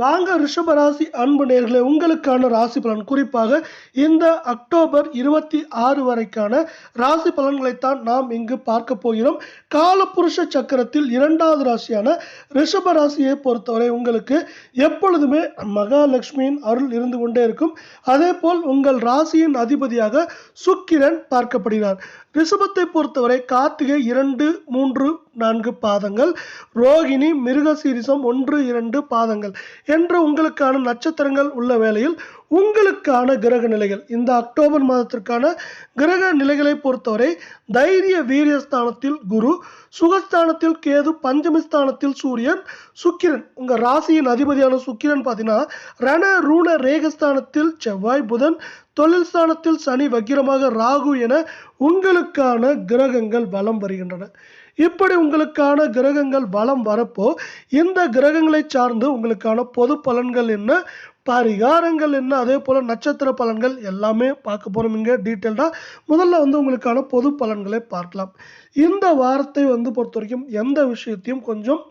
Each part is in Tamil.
வாங்க ரிஷபராசி அன்பு நேர்களே உங்களுக்கான ராசி பலன். குறிப்பாக இந்த அக்டோபர் இருபத்தி ஆறு வரைக்கான ராசி பலன்களைத்தான் நாம் இங்கு பார்க்க போகிறோம். காலப்புருஷ சக்கரத்தில் இரண்டாவது ராசியான ரிஷப ராசியை பொறுத்தவரை உங்களுக்கு எப்பொழுதுமே மகாலட்சுமியின் அருள் இருந்து கொண்டே இருக்கும். அதே போல் உங்கள் ராசியின் அதிபதியாக சுக்கிரன் பார்க்கப்படுகிறார். ரிஷபத்தை பொறுத்தவரை கார்த்திகை இரண்டு மூன்று நான்கு பாதங்கள். ரோகிணி மிருகசீரிசம் ஒன்று இரண்டு பாதங்கள். என்று உங்களுக்கான நட்சத்திரங்கள் உள்ள வேளையில் உங்களுக்கான கிரக நிலைகள். இந்த அக்டோபர் மாதத்திற்கான கிரக நிலைகளை பொறுத்தவரை தைரிய வீரியஸ்தானத்தில் குரு சுகஸ்தானத்தில் கேது பஞ்சமிஸ்தானத்தில் சூரியன் சுக்கிரன். உங்கள் ராசியின் அதிபதியான சுக்கிரன் பார்த்தீங்கன்னா ரண ரூண ரேகஸ்தானத்தில் செவ்வாய் புதன் தொழில் ஸ்தானத்தில் சனி வக்கிரமாக ராகு என உங்களுக்கான கிரகங்கள் வலம் வருகின்றன. இப்படி உங்களுக்கான கிரகங்கள் வலம் வரப்போ இந்த கிரகங்களை சார்ந்து உங்களுக்கான பொது பலன்கள் என்ன? பரிகாரங்கள் என்ன? அதே போல் நட்சத்திர பலன்கள் எல்லாமே பார்க்க போகிறோம் இங்கே டீட்டெயில்டாக முதல்ல வந்து உங்களுக்கான பொது பலன்களை பார்க்கலாம். இந்த வாரத்தை வந்து பொறுத்த வரைக்கும் எந்த விஷயத்தையும் கொஞ்சம்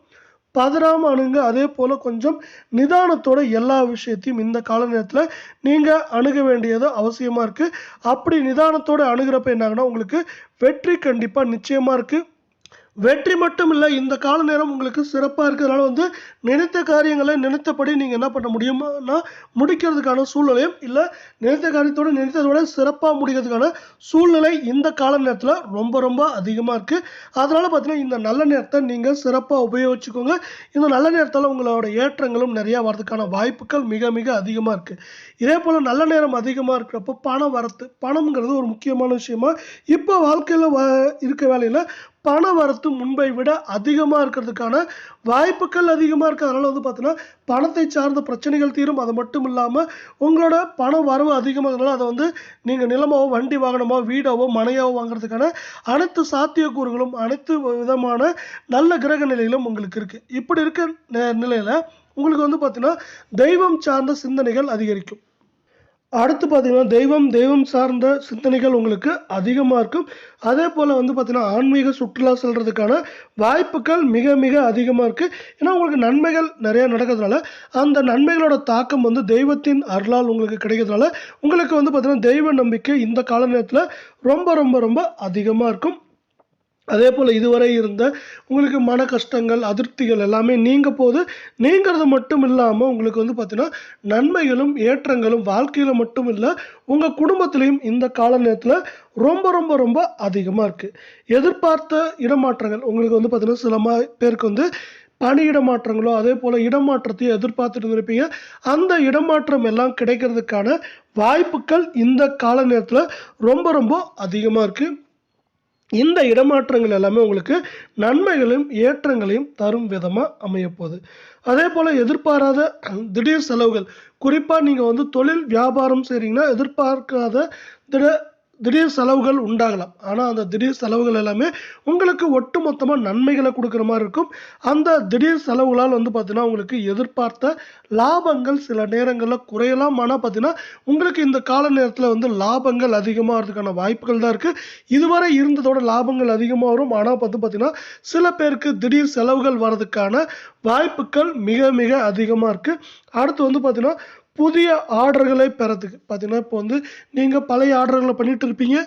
பதறாமல் அணுங்க அதே போல் கொஞ்சம் நிதானத்தோட எல்லா விஷயத்தையும் இந்த கால நேரத்தில் நீங்கள் அணுக வேண்டியது அவசியமாக இருக்குது அப்படி நிதானத்தோட அணுகிறப்ப என்னாங்கன்னா உங்களுக்கு வெற்றி கண்டிப்பாக நிச்சயமாக இருக்குது வெற்றி மட்டும் இல்லை இந்த கால நேரம் உங்களுக்கு சிறப்பாக இருக்கிறதுனால வந்து நினைத்த காரியங்களை நினைத்தபடி நீங்கள் என்ன பண்ண முடியுமானா முடிக்கிறதுக்கான சூழ்நிலையும் இல்லை நினைத்த காரியத்தோடு நினைத்ததோட சிறப்பாக முடிக்கிறதுக்கான சூழ்நிலை இந்த கால நேரத்தில் ரொம்ப ரொம்ப அதிகமாக இருக்குது அதனால் பார்த்தீங்கன்னா இந்த நல்ல நேரத்தை நீங்கள் சிறப்பாக உபயோகிச்சுக்கோங்க. இந்த நல்ல நேரத்தில் உங்களோட ஏற்றங்களும் நிறையா வரதுக்கான வாய்ப்புகள் மிக மிக அதிகமாக இருக்குது இதே போல் நல்ல நேரம் அதிகமாக இருக்கிறப்போ பணம் வரத்து பணம்ங்கிறது ஒரு முக்கியமான விஷயமா இப்போ வாழ்க்கையில் வ இருக்க வேலையில் பண வரத்து முன்பை விட அதிகமாக இருக்கிறதுக்கான வாய்ப்புகள் அதிகமாக இருக்குது அதனால் வந்து பார்த்தீங்கன்னா பணத்தை சார்ந்த பிரச்சனைகள் தீரும். அது மட்டும் இல்லாமல் உங்களோட பண வரவு அதிகமாகிறதுனால அதை வந்து நீங்கள் நிலமாவோ வண்டி வாகனமோ வீடாவோ மனையாவோ வாங்குறதுக்கான அனைத்து சாத்தியக்கூறுகளும் அனைத்து விதமான நல்ல கிரக நிலையிலும் உங்களுக்கு இருக்குது இப்படி இருக்க நிலையில் உங்களுக்கு வந்து பார்த்தீங்கன்னா தெய்வம் சார்ந்த சிந்தனைகள் அதிகரிக்கும். அடுத்து பார்த்தீங்கன்னா தெய்வம் தெய்வம் சார்ந்த சிந்தனைகள் உங்களுக்கு அதிகமாக இருக்கும். அதே போல் வந்து பார்த்தீங்கன்னா ஆன்மீக சுற்றுலா செல்கிறதுக்கான வாய்ப்புகள் மிக மிக அதிகமாக இருக்குது ஏன்னா உங்களுக்கு நன்மைகள் நிறையா நடக்கிறதுனால அந்த நன்மைகளோட தாக்கம் வந்து தெய்வத்தின் அருளால் உங்களுக்கு கிடைக்கிறதுனால உங்களுக்கு வந்து பார்த்திங்கன்னா தெய்வ நம்பிக்கை இந்த கால நேரத்தில் ரொம்ப ரொம்ப ரொம்ப அதிகமாக இருக்கும். அதே போல் இதுவரை இருந்த உங்களுக்கு மன கஷ்டங்கள் அதிருப்திகள் எல்லாமே நீங்க போது நீங்கிறது மட்டும் இல்லாமல் உங்களுக்கு வந்து பார்த்தீங்கன்னா நன்மைகளும் ஏற்றங்களும் வாழ்க்கையில் மட்டும் இல்லை உங்கள் குடும்பத்திலையும் இந்த கால நேரத்தில் ரொம்ப ரொம்ப ரொம்ப அதிகமாக இருக்குது எதிர்பார்த்த இடமாற்றங்கள் உங்களுக்கு வந்து பார்த்தீங்கன்னா சில பேருக்கு வந்து பணியிட மாற்றங்களோ அதே போல் இடமாற்றத்தையும் எதிர்பார்த்துட்டு இருந்திருப்பீங்க. அந்த இடமாற்றம் எல்லாம் கிடைக்கிறதுக்கான வாய்ப்புகள் இந்த கால நேரத்தில் ரொம்ப ரொம்ப அதிகமாக இருக்குது இந்த இடமாற்றங்கள் எல்லாமே உங்களுக்கு நன்மைகளையும் ஏற்றங்களையும் தரும் விதமாக அமையப்போகுது. அதே போல் எதிர்பாராத திடீர் செலவுகள் குறிப்பாக நீங்கள் வந்து தொழில் வியாபாரம் செய்கிறீங்கன்னா எதிர்பார்க்காத திட திடீர் செலவுகள் உண்டாகலாம். ஆனால் அந்த திடீர் செலவுகள் எல்லாமே உங்களுக்கு ஒட்டுமொத்தமாக நன்மைகளை கொடுக்குற மாதிரி இருக்கும். அந்த திடீர் செலவுகளால் வந்து பார்த்திங்கன்னா உங்களுக்கு எதிர்பார்த்த லாபங்கள் சில நேரங்களில் குறையலாம். ஆனால் பார்த்தீங்கன்னா உங்களுக்கு இந்த கால நேரத்தில் வந்து லாபங்கள் அதிகமாகிறதுக்கான வாய்ப்புகள் தான் இருக்குது இதுவரை இருந்ததோட லாபங்கள் அதிகமாக வரும். ஆனால் பார்த்து பார்த்திங்கன்னா சில பேருக்கு திடீர் செலவுகள் வர்றதுக்கான வாய்ப்புகள் மிக மிக அதிகமாக இருக்குது அடுத்து வந்து பார்த்திங்கன்னா புதிய ஆர்டர்களை பெறத்துக்கு பார்த்தீங்கன்னா இப்போ வந்து நீங்கள் பழைய ஆர்டர்களை பண்ணிட்டு இருப்பீங்க.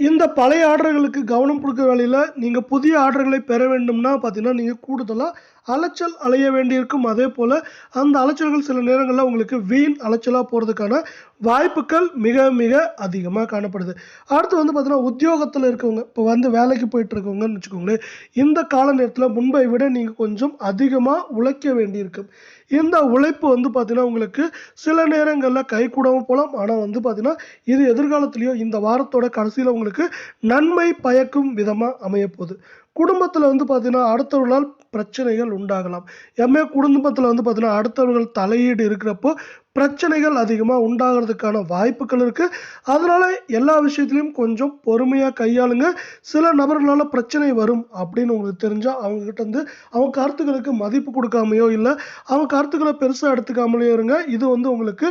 இந்த பழைய ஆர்டர்களுக்கு கவனம் கொடுக்குற வேலையில் நீங்கள் புதிய ஆர்டர்களை பெற வேண்டும்னா பார்த்தீங்கன்னா நீங்கள் கூடுதலாக அலைச்சல் அலைய வேண்டியிருக்கும். அதே போல் அந்த அலைச்சல்கள் சில நேரங்களில் உங்களுக்கு வீண் அலைச்சலாக போகிறதுக்கான வாய்ப்புகள் மிக மிக அதிகமாக காணப்படுது. அடுத்து வந்து பார்த்தீங்கன்னா உத்தியோகத்தில் இருக்கவங்க இப்போ வந்து வேலைக்கு போயிட்டு இருக்கவங்கன்னு வச்சுக்கோங்களேன் இந்த கால நேரத்தில் முன்பை விட நீங்கள் கொஞ்சம் அதிகமாக உழைக்க வேண்டியிருக்கும். இந்த உழைப்பு வந்து பார்த்தீங்கன்னா உங்களுக்கு சில நேரங்களில் கை கூடவும் போகலாம். ஆனால் வந்து பார்த்தீங்கன்னா இது எதிர்காலத்துலேயோ இந்த வாரத்தோட கடைசியில் உங்களுக்கு நன்மை பயக்கும் விதமாக அமையப்போகுது. குடும்பத்தில் வந்து பார்த்தீங்கன்னா அடுத்தவர்களால் பிரச்சனைகள் உண்டாகலாம். எம்ஏ குடும்பத்தில் வந்து பார்த்தீங்கன்னா அடுத்தவர்கள் தலையீடு இருக்கிறப்போ பிரச்சனைகள் அதிகமாக உண்டாகிறதுக்கான வாய்ப்புகள் இருக்குது அதனால் எல்லா விஷயத்துலையும் கொஞ்சம் பொறுமையாக கையாளுங்க. சில நபர்களால் பிரச்சனை வரும் அப்படின்னு உங்களுக்கு தெரிஞ்சால் அவங்கக்கிட்ட வந்து அவங்க கருத்துக்களுக்கு மதிப்பு கொடுக்காமையோ இல்லை அவங்க கருத்துக்களை பெருசாக எடுத்துக்காமலேயோ இருங்க. இது வந்து உங்களுக்கு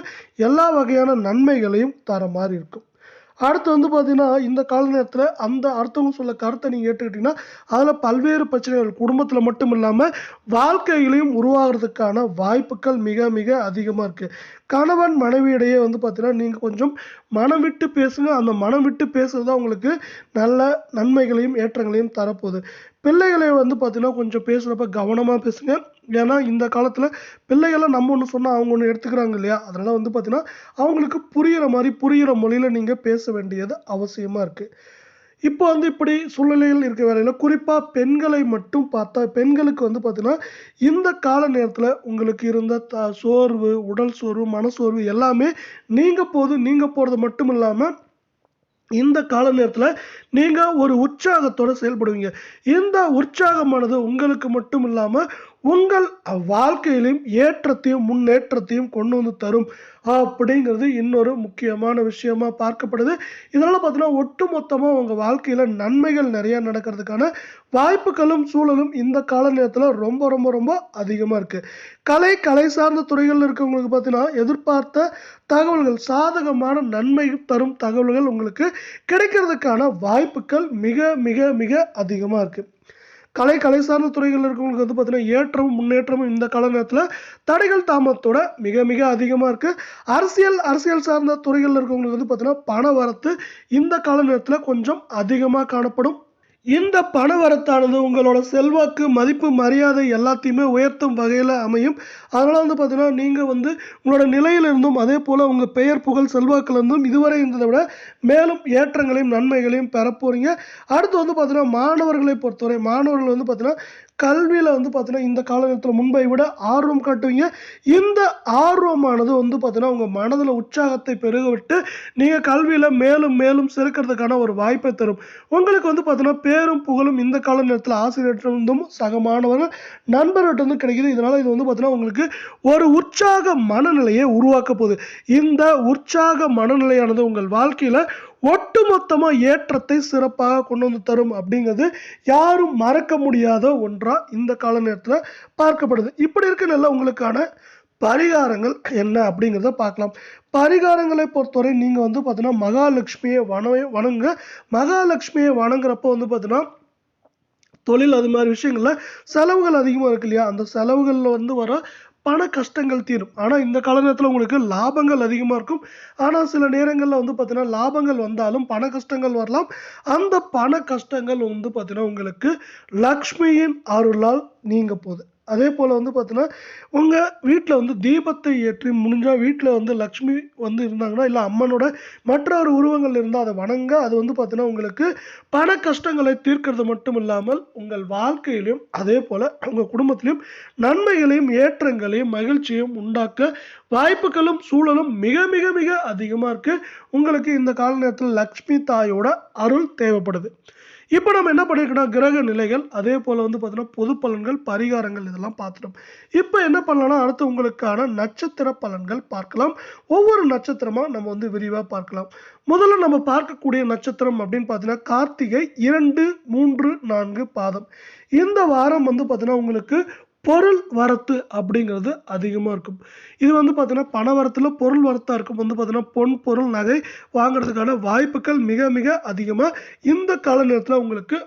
எல்லா வகையான நன்மைகளையும் தர மாதிரி இருக்கும். அடுத்து வந்து பார்த்தீங்கன்னா இந்த கால நேரத்தில் அந்த அடுத்தவங்க சொல்ல கருத்தை நீங்கள் ஏற்றுக்கிட்டீங்கன்னா அதில் பல்வேறு பிரச்சனைகள் குடும்பத்தில் மட்டும் இல்லாமல் வாழ்க்கையிலையும் உருவாகிறதுக்கான வாய்ப்புகள் மிக மிக அதிகமாக இருக்குது கணவன் மனைவியிடையே வந்து பார்த்தீங்கன்னா நீங்கள் கொஞ்சம் மனம் விட்டு பேசுங்க. அந்த மனம் விட்டு பேசுறது தான் உங்களுக்கு நல்ல நன்மைகளையும் ஏற்றங்களையும் தரப்போகுது. பிள்ளைகளை வந்து பார்த்தீங்கன்னா கொஞ்சம் பேசுகிறப்ப கவனமாக பேசுங்க. ஏன்னா இந்த காலத்தில் பிள்ளைகளை நம்ம ஒன்று சொன்னால் அவங்க ஒன்று எடுத்துக்கிறாங்க இல்லையா? அதனால் வந்து பார்த்தீங்கன்னா அவங்களுக்கு புரிகிற மாதிரி புரிகிற மொழியில் நீங்கள் பேச வேண்டியது அவசியமாக இருக்குது இப்போ வந்து இப்படி சூழ்நிலைகள் இருக்க வேலையில் குறிப்பாக பெண்களை மட்டும் பார்த்தா பெண்களுக்கு வந்து பார்த்தீங்கன்னா இந்த கால நேரத்தில் உங்களுக்கு இருந்த த சோர்வு உடல் சோர்வு மனசோர்வு எல்லாமே நீங்கள் போது நீங்கள் போகிறது மட்டும் இல்லாமல் இந்த கால நேரத்தில் நீங்கள் ஒரு உற்சாகத்தோடு செயல்படுவீங்க. இந்த உற்சாகமானது உங்களுக்கு மட்டும் இல்லாமல் உங்கள் வாழ்க்கையிலையும் ஏற்றத்தையும் முன்னேற்றத்தையும் கொண்டு வந்து தரும் அப்படிங்கிறது இன்னொரு முக்கியமான விஷயமா பார்க்கப்படுது. இதனால் பார்த்தீங்கன்னா ஒட்டுமொத்தமாக உங்கள் வாழ்க்கையில் நன்மைகள் நிறையா நடக்கிறதுக்கான வாய்ப்புகளும் சூழலும் இந்த கால நேரத்தில் ரொம்ப ரொம்ப ரொம்ப அதிகமாக இருக்குது கலை கலை சார்ந்த துறைகளில் இருக்கவங்களுக்கு பார்த்தீங்கன்னா எதிர்பார்த்த தகவல்கள் சாதகமான நன்மை தரும் தகவல்கள் உங்களுக்கு கிடைக்கிறதுக்கான வாய்ப்புகள் மிக மிக மிக அதிகமாக இருக்குது கலை கலை சார்ந்த துறைகளில் இருக்கவங்களுக்கு வந்து பார்த்தீங்கன்னா ஏற்றமும் முன்னேற்றமும் இந்த கால நேரத்தில் தடைகள் தாமத்தோட மிக மிக அதிகமாக இருக்குது அரசியல் அரசியல் சார்ந்த துறைகளில் இருக்கவங்களுக்கு வந்து பார்த்தீங்கன்னா பண வரத்து இந்த கால நேரத்தில் கொஞ்சம் அதிகமாக காணப்படும். இந்த பணவரத்தானது உங்களோட செல்வாக்கு மதிப்பு மரியாதை எல்லாத்தையுமே உயர்த்தும் வகையில் அமையும். அதனால் வந்து பார்த்தீங்கன்னா நீங்கள் வந்து உங்களோட நிலையிலிருந்தும் அதே போல் உங்கள் பெயர் புகழ் செல்வாக்கிலிருந்தும் இதுவரை இருந்ததை விட மேலும் ஏற்றங்களையும் நன்மைகளையும் பெற போகிறீங்க அடுத்து வந்து பார்த்தீங்கன்னா மாணவர்களை பொறுத்தவரை மாணவர்கள் வந்து பார்த்தீங்கன்னா கல்வியில் வந்து பார்த்தீங்கன்னா இந்த காலகட்டத்தில் முன்பை விட ஆர்வம் காட்டுவீங்க. இந்த ஆர்வமானது வந்து பார்த்தீங்கன்னா உங்கள் மனதில் உற்சாகத்தை பெருக விட்டு நீங்கள் கல்வியில் மேலும் மேலும் சிறக்கிறதுக்கான ஒரு வாய்ப்பை தரும். உங்களுக்கு வந்து பார்த்தீங்கன்னா பேரும் புகழும் இந்த கால நேரத்தில் ஆசிரியர்கிட்டருந்தும் சக மாணவர்கள் நண்பர்கிட்ட கிடைக்குது. இதனால் இது வந்து பார்த்தீங்கன்னா உங்களுக்கு ஒரு உற்சாக மனநிலையை உருவாக்க போகுது. இந்த உற்சாக மனநிலையானது உங்கள் வாழ்க்கையில் ஒட்டுமொத்தமாக ஏற்றத்தை சிறப்பாக கொண்டு வந்து தரும் அப்படிங்கிறது யாரும் மறக்க முடியாத ஒன்றாக இந்த கால நேரத்தில் பார்க்கப்படுது. இப்படி இருக்க நல்ல உங்களுக்கான பரிகாரங்கள் என்ன அப்படிங்கிறத பார்க்கலாம். பரிகாரங்களை பொறுத்தவரை நீங்கள் வந்து பார்த்தீங்கன்னா மகாலட்சுமியை வன வணங்க மகாலட்சுமியை வணங்குறப்போ வந்து பார்த்தீங்கன்னா தொழில் அது மாதிரி விஷயங்களில் செலவுகள் அதிகமாக இருக்கு இல்லையா? அந்த செலவுகளில் வந்து வர பண கஷ்டங்கள் தீரும். ஆனால் இந்த கால நேரத்தில் உங்களுக்கு லாபங்கள் அதிகமாக இருக்கும். ஆனால் சில நேரங்களில் வந்து பார்த்தீங்கன்னா லாபங்கள் வந்தாலும் பண கஷ்டங்கள் வரலாம். அந்த பண கஷ்டங்கள் வந்து பார்த்தீங்கன்னா உங்களுக்கு லக்ஷ்மியின் அருளால் நீங்க போகுது அதே போல் வந்து பார்த்தீங்கன்னா உங்கள் வீட்டில் வந்து தீபத்தை ஏற்றி முடிஞ்சால் வீட்டில் வந்து லக்ஷ்மி வந்து இருந்தாங்கன்னா இல்லை அம்மனோட மற்ற ஒரு உருவங்கள் இருந்தால் அதை வணங்க அது வந்து பார்த்தீங்கன்னா உங்களுக்கு பண கஷ்டங்களை தீர்க்கிறது மட்டும் இல்லாமல் உங்கள் வாழ்க்கையிலையும் அதே போல் உங்கள் குடும்பத்திலையும் நன்மைகளையும் ஏற்றங்களையும் மகிழ்ச்சியும் உண்டாக்க வாய்ப்புகளும் சூழலும் மிக மிக மிக அதிகமாக இருக்குது உங்களுக்கு இந்த கால நேரத்தில் லக்ஷ்மி தாயோட அருள் தேவைப்படுது. இப்போ நம்ம என்ன பண்ணியிருக்கோம்னா கிரக நிலைகள் அதே போல் வந்து பார்த்தீங்கன்னா பொது பலன்கள் பரிகாரங்கள் இதெல்லாம் பார்த்துட்டோம். இப்போ என்ன பண்ணலாம்னா அடுத்து உங்களுக்கான நட்சத்திர பலன்கள் பார்க்கலாம். ஒவ்வொரு நட்சத்திரமாக நம்ம வந்து விரிவாக பார்க்கலாம். முதல்ல நம்ம பார்க்கக்கூடிய நட்சத்திரம் அப்படின்னு பார்த்தீங்கன்னா கார்த்திகை இரண்டு மூன்று நான்கு பாதம். இந்த வாரம் வந்து பார்த்தீங்கன்னா உங்களுக்கு பொருள் வரத்து அப்படிங்கிறது அதிகமாக இருக்கும். இது வந்து பார்த்தீங்கன்னா பண வரத்தில் பொருள் வரத்தாக இருக்கும். வந்து பார்த்தீங்கன்னா பொன் பொருள் நகை வாங்குறதுக்கான வாய்ப்புகள் மிக மிக அதிகமாக இந்த கால நேரத்தில் உங்களுக்கு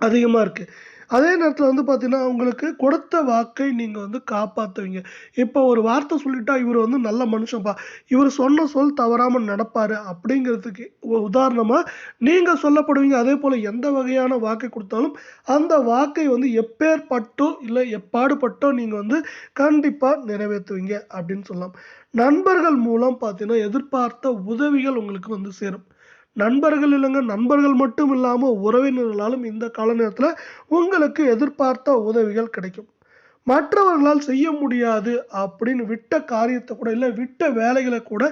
அதிகமாக இருக்குது அதே நேரத்தில் வந்து பார்த்தீங்கன்னா உங்களுக்கு கொடுத்த வாக்கை நீங்கள் வந்து காப்பாற்றுவீங்க இப்போ ஒரு வார்த்தை சொல்லிட்டா இவர் வந்து நல்ல மனுஷன்ப்பா இவர் சொன்ன சொல் தவறாமல் நடப்பார் அப்படிங்கிறதுக்கு உதாரணமாக நீங்கள் சொல்லப்படுவீங்க அதே போல் எந்த வகையான வாக்கை கொடுத்தாலும் அந்த வாக்கை வந்து எப்பேற்பட்டோ இல்லை எப்பாடுபட்டோ நீங்கள் வந்து கண்டிப்பாக நிறைவேற்றுவீங்க அப்படின்னு சொல்லலாம். நண்பர்கள் மூலம் பார்த்தீங்கன்னா எதிர்பார்த்த உதவிகள் உங்களுக்கு வந்து சேரும். நண்பர்கள் இல்லைங்க நண்பர்கள் மட்டும் இல்லாமல் உறவினர்களாலும் இந்த கால நேரத்தில் உங்களுக்கு எதிர்பார்த்த உதவிகள் கிடைக்கும். மற்றவர்களால் செய்ய முடியாது அப்படின்னு விட்ட காரியத்தை கூட இல்லை விட்ட வேலைகளை கூட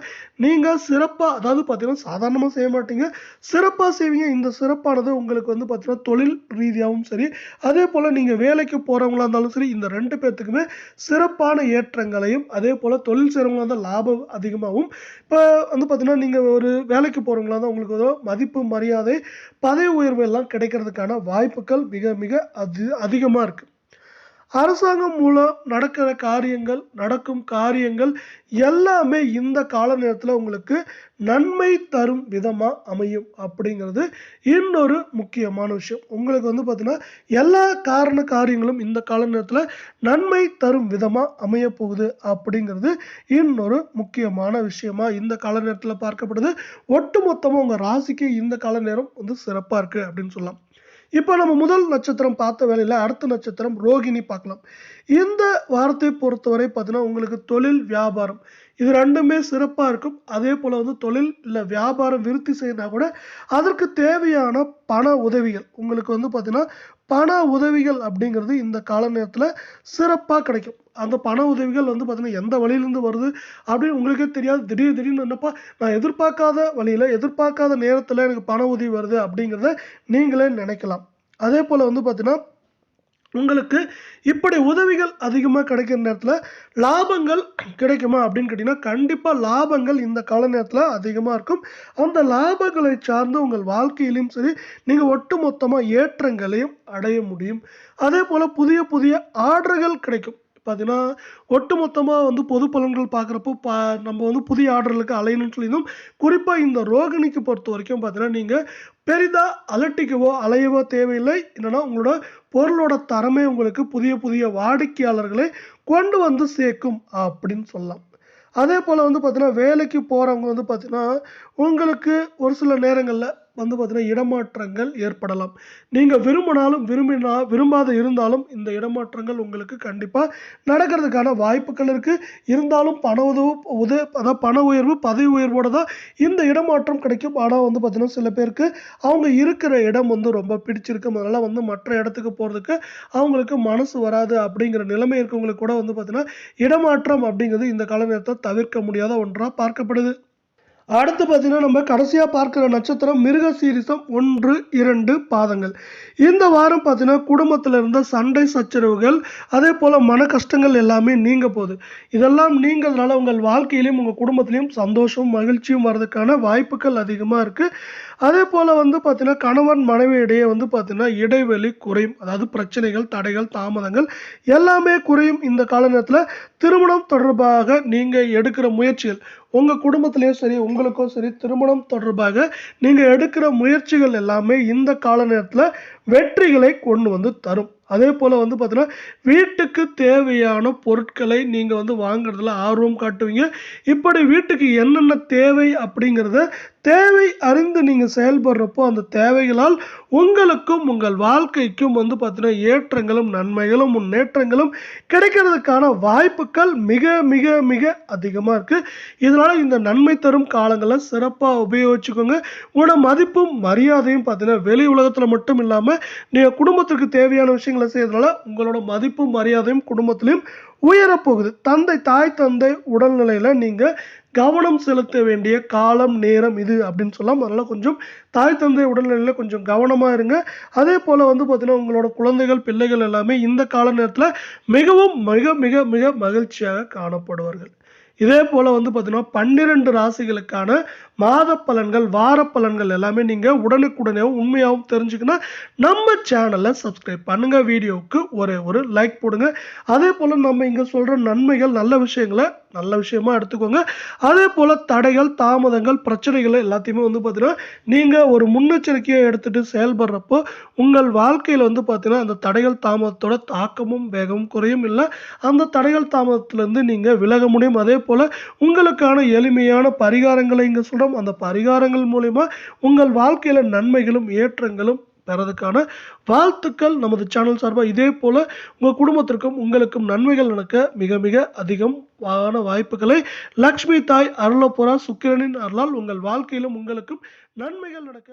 நீங்கள் சிறப்பாக அதாவது பார்த்தீங்கன்னா சாதாரணமாக செய்ய மாட்டீங்க. சிறப்பாக செய்வீங்க. இந்த சிறப்பானது உங்களுக்கு வந்து பார்த்தீங்கன்னா தொழில் ரீதியாகவும் சரி அதே போல் நீங்கள் வேலைக்கு போகிறவங்களா இருந்தாலும் சரி இந்த ரெண்டு பேர்த்துக்குமே சிறப்பான ஏற்றங்களையும் அதே போல் தொழில் செய்கிறவங்களா இருந்தால் லாபம் அதிகமாகவும் இப்போ வந்து பார்த்தீங்கன்னா நீங்கள் ஒரு வேலைக்கு போகிறவங்களா இருந்தால் உங்களுக்கு ஏதோ மதிப்பு மரியாதை பதவி உயர்வு எல்லாம் கிடைக்கிறதுக்கான வாய்ப்புகள் மிக மிக அது அதிகமாக இருக்குது அரசாங்கம் மூலம் நடக்கிற காரியங்கள் நடக்கும் காரியங்கள் எல்லாமே இந்த கால நேரத்தில் உங்களுக்கு நன்மை தரும் விதமாக அமையும் அப்படிங்கிறது இன்னொரு முக்கியமான விஷயம். உங்களுக்கு வந்து பார்த்தீங்கன்னா எல்லா காரண காரியங்களும் இந்த கால நேரத்தில் நன்மை தரும் விதமாக அமைய போகுது அப்படிங்கிறது இன்னொரு முக்கியமான விஷயமா இந்த கால நேரத்தில் பார்க்கப்படுது. ஒட்டுமொத்தமாக உங்கள் ராசிக்கு இந்த கால நேரம் வந்து சிறப்பாக இருக்குது அப்படின்னு சொல்லலாம். இப்போ நம்ம முதல் நட்சத்திரம் பார்த்த வேலையில் அடுத்த நட்சத்திரம் ரோகிணி பார்க்கலாம். இந்த வாரத்தை பொறுத்தவரை பார்த்தீங்கன்னா உங்களுக்கு தொழில் வியாபாரம் இது ரெண்டுமே சிறப்பாக இருக்கும். அதே போல் வந்து தொழில் இல்லை வியாபாரம் விருத்தி செய்யணும்னா கூட அதற்கு தேவையான பண உதவிகள். உங்களுக்கு வந்து பார்த்திங்கன்னா பண உதவிகள் அப்படிங்கிறது இந்த கால நேரத்தில் சிறப்பாக கிடைக்கும். அந்த பண உதவிகள் வந்து பார்த்தீங்கன்னா எந்த வழியிலேருந்து வருது அப்படின்னு உங்களுக்கே தெரியாது. திடீர் திடீர்னு என்னப்பா நான் எதிர்பார்க்காத வழியில் எதிர்பார்க்காத நேரத்தில் எனக்கு பண உதவி வருது அப்படிங்கிறத நீங்களே நினைக்கலாம். அதே போல் வந்து பார்த்தீங்கன்னா உங்களுக்கு இப்படி உதவிகள் அதிகமாக கிடைக்கிற நேரத்தில் லாபங்கள் கிடைக்குமா அப்படின்னு கேட்டிங்கன்னா கண்டிப்பாக லாபங்கள் இந்த கால நேரத்தில் அதிகமாக இருக்கும். அந்த லாபங்களை சார்ந்து உங்கள் வாழ்க்கையிலையும் சரி நீங்கள் ஒட்டுமொத்தமாக ஏற்றங்களையும் அடைய முடியும். அதே போல் புதிய புதிய ஆர்டர்கள் கிடைக்கும். பார்த்தீங்கன்னா ஒட்டுமொத்தமாக வந்து பொது பலன்கள் பார்க்குறப்போ பா நம்ம வந்து புதிய ஆர்டர்களுக்கு அலையணும்னு சொல்லியிருந்தோம். குறிப்பாக இந்த ரோகிணிக்கு பொறுத்த வரைக்கும் பார்த்தீங்கன்னா நீங்கள் பெரிதாக அலட்டிக்கவோ அலையவோ தேவையில்லை. என்னென்னா உங்களோட பொருளோட தரமே உங்களுக்கு புதிய புதிய வாடிக்கையாளர்களை கொண்டு வந்து சேர்க்கும் அப்படின்னு சொல்லலாம். அதே போல் வந்து பார்த்தீங்கன்னா வேலைக்கு போகிறவங்க வந்து பார்த்தீங்கன்னா உங்களுக்கு ஒரு சில நேரங்களில் வந்து பார்த்தீங்கன்னா இடமாற்றங்கள் ஏற்படலாம். நீங்கள் விரும்பினாலும் விரும்பினா விரும்பாத இருந்தாலும் இந்த இடமாற்றங்கள் உங்களுக்கு கண்டிப்பாக நடக்கிறதுக்கான வாய்ப்புகள் இருக்குது இருந்தாலும் பண உதவு உத அதாவது பண உயர்வு பதவி உயர்வோட தான் இந்த இடமாற்றம் கிடைக்கும். ஆனால் வந்து பார்த்தீங்கன்னா சில பேருக்கு அவங்க இருக்கிற இடம் வந்து ரொம்ப பிடிச்சிருக்கும் அதனால் வந்து மற்ற இடத்துக்கு போகிறதுக்கு அவங்களுக்கு மனசு வராது அப்படிங்கிற நிலைமை இருக்கவங்களுக்கு கூட வந்து பார்த்தீங்கன்னா இடமாற்றம் அப்படிங்கிறது இந்த கால நேரத்தை தவிர்க்க முடியாத ஒன்றாக பார்க்கப்படுது. அடுத்து பார்த்தீங்கன்னா நம்ம கடைசியாக பார்க்குற நட்சத்திரம் மிருக சீரிசம் ஒன்று இரண்டு பாதங்கள். இந்த வாரம் பார்த்தீங்கன்னா குடும்பத்தில் இருந்த சண்டை சச்சரவுகள் அதே போல் மன கஷ்டங்கள் எல்லாமே நீங்க போகுது. இதெல்லாம் நீங்கிறதுனால உங்கள் வாழ்க்கையிலையும் உங்கள் குடும்பத்திலையும் சந்தோஷம் மகிழ்ச்சியும் வர்றதுக்கான வாய்ப்புகள் அதிகமாக இருக்குது அதே போல் வந்து பார்த்தீங்கன்னா கணவன் மனைவி இடையே வந்து பார்த்தீங்கன்னா இடைவெளி குறையும். அதாவது பிரச்சனைகள் தடைகள் தாமதங்கள் எல்லாமே குறையும் இந்த கால நேரத்தில் திருமணம் தொடர்பாக நீங்கள் எடுக்கிற முயற்சிகள். உங்கள் குடும்பத்திலையும் சரி உங்களுக்கும் சரி திருமணம் தொடர்பாக நீங்கள் எடுக்கிற முயற்சிகள் எல்லாமே இந்த கால நேரத்தில் வெற்றிகளை கொண்டு வந்து தரும். அதே போல் வந்து பார்த்தீங்கன்னா வீட்டுக்கு தேவையான பொருட்களை நீங்கள் வந்து வாங்குறதுல ஆர்வம் காட்டுவீங்க. இப்படி வீட்டுக்கு என்னென்ன தேவை அப்படிங்கிறத தேவை அறிந்து நீங்கள் செயல்படுறப்போ அந்த தேவைகளால் உங்களுக்கும் உங்கள் வாழ்க்கைக்கும் வந்து பார்த்தீங்கன்னா ஏற்றங்களும் நன்மைகளும் முன்னேற்றங்களும் கிடைக்கிறதுக்கான வாய்ப்புகள் மிக மிக மிக அதிகமாக இருக்குது இதனால் இந்த நன்மை தரும் காலங்களை சிறப்பாக உபயோகிச்சுக்கோங்க. உங்களோட மதிப்பும் மரியாதையும் பார்த்தீங்கன்னா வெளி உலகத்தில் மட்டும் இல்லாமல் நீங்கள் குடும்பத்திற்கு தேவையான விஷயங்களை செய்யறதுனால உங்களோட மதிப்பும் மரியாதையும் குடும்பத்திலையும் உயரப்போகுது. தந்தை தாய் தந்தை உடல்நிலையில் நீங்கள் கவனம் செலுத்த வேண்டிய காலம் நேரம் இது அப்படின்னு சொல்லலாம் அதனால் கொஞ்சம் தாய் தந்தை உடல்நிலையில் கொஞ்சம் கவனமாக இருங்க. அதே போல் வந்து பார்த்திங்கன்னா உங்களோட குழந்தைகள் பிள்ளைகள் எல்லாமே இந்த கால நேரத்தில் மிகவும் மிக மிக மிக மகிழ்ச்சியாக காணப்படுவார்கள். இதே போல் வந்து பார்த்திங்கன்னா பன்னிரெண்டு ராசிகளுக்கான மாத பலன்கள் வார பலன்கள் எல்லாமே நீங்கள் உடனுக்குடனேவும் உண்மையாகவும் தெரிஞ்சுக்கணும் நம்ம சேனலை சப்ஸ்கிரைப் பண்ணுங்கள் வீடியோவுக்கு ஒரே ஒரு லைக் போடுங்க. அதே போல் நம்ம இங்கே சொல்கிற நன்மைகள் நல்ல விஷயங்களை நல்ல விஷயமா எடுத்துக்கோங்க. அதே போல் தடைகள் தாமதங்கள் பிரச்சனைகள் எல்லாத்தையுமே வந்து பார்த்தீங்கன்னா நீங்கள் ஒரு முன்னெச்சரிக்கையை எடுத்துகிட்டு செயல்படுறப்போ உங்கள் வாழ்க்கையில் வந்து பார்த்தீங்கன்னா அந்த தடைகள் தாமதத்தோட தாக்கமும் வேகமும் குறையும் இல்லை. அந்த தடைகள் தாமதத்திலேருந்து நீங்கள் விலக முடியும். அதே போல் உங்களுக்கான எளிமையான பரிகாரங்களை இங்கே சொல்கிறோம் அந்த பரிகாரங்கள் மூலயமா உங்கள் வாழ்க்கையில் நன்மைகளும் ஏற்றங்களும் தரதுக்கான வாழ்த்துக்கள் நமது சேனல் சார்பாக இதே போல் உங்கள் குடும்பத்திற்கும் உங்களுக்கும் நன்மைகள் நடக்க மிக மிக அதிகம் ஆன வாய்ப்புகளை லக்ஷ்மி தாய் அருளப்புறா. சுக்கிரனின் அருளால் உங்கள் வாழ்க்கையிலும் உங்களுக்கும் நன்மைகள் நடக்க